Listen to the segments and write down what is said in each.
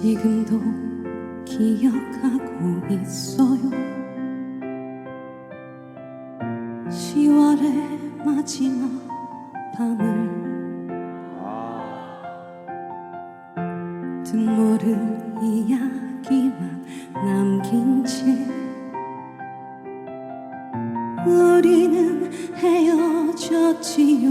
지금도 기억하고 있어요 10월의 마지막 밤을 아. 등모를 이야기만 남긴 채 우리는 헤어졌지요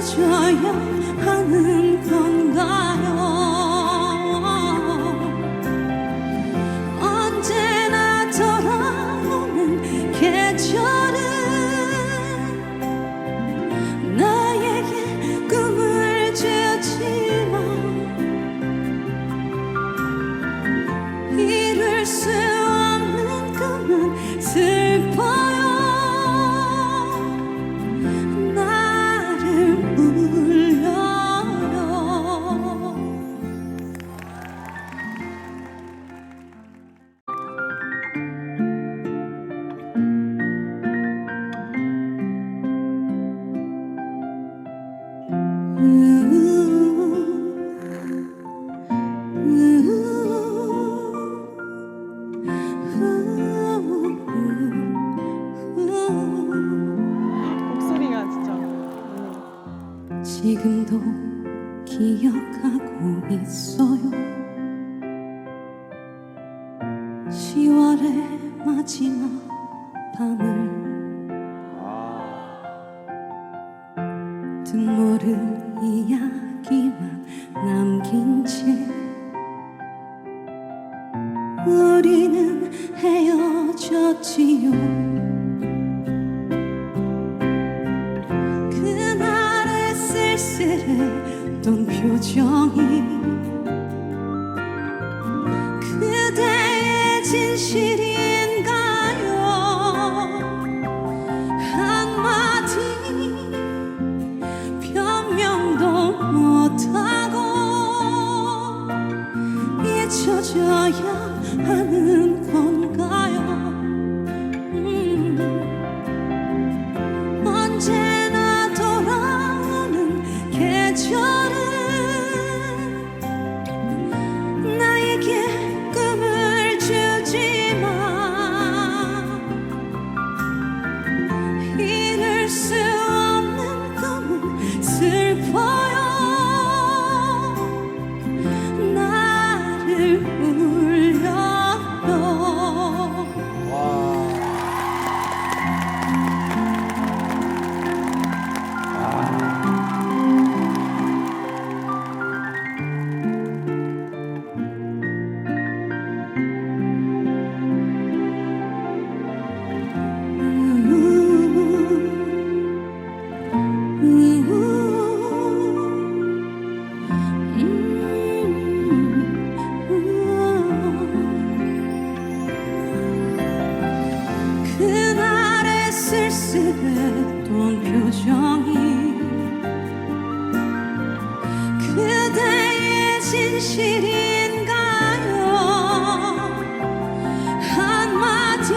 잊혀져야 하는 건가요? 언제나 돌아오는 계절은 나에게 꿈을 주지만 이룰 수 없는 꿈은 슬퍼 기억하고 있어요. 10월의 마지막 밤을 듣모를 이야기만 남긴 채 우리는 헤어졌지요 쓸쓸했던 표정이 쓸쓸했던 표정이 그대의 진실인가요? 한마디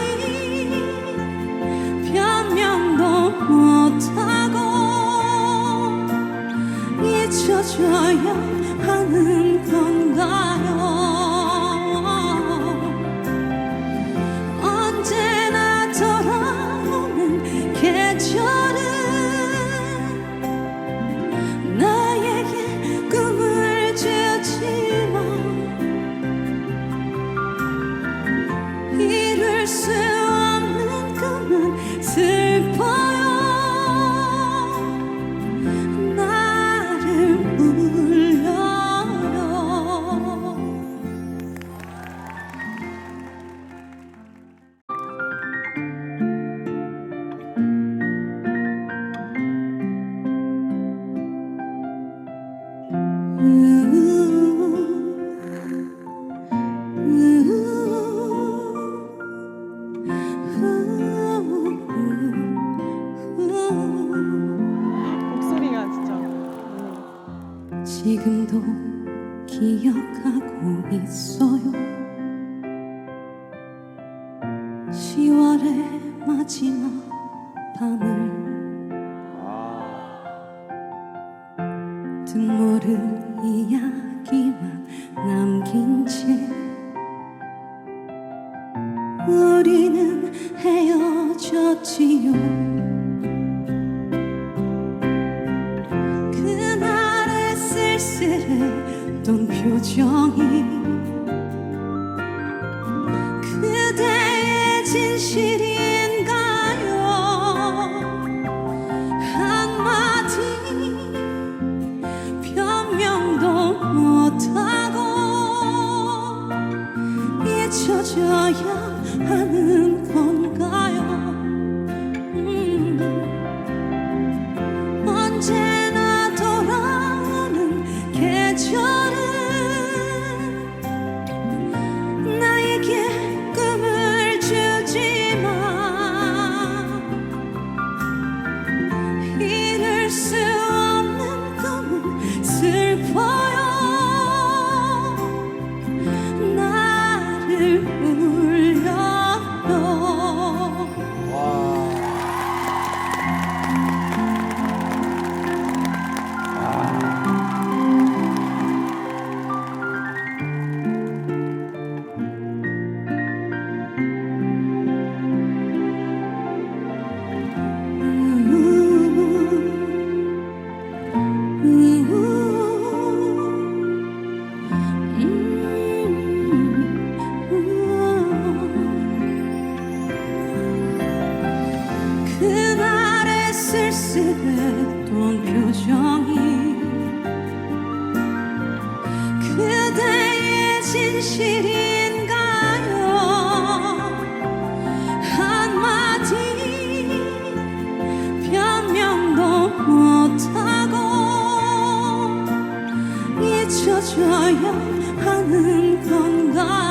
변명도 못하고 잊혀져야 하는 건가요 마지막 밤을 듣모른 이야기만 남긴 채 우리는 헤어졌지요. 그날의 쓸쓸했던 표정이 진실인가요? 한마디 변명도 못하고 잊혀져야 하는 건가요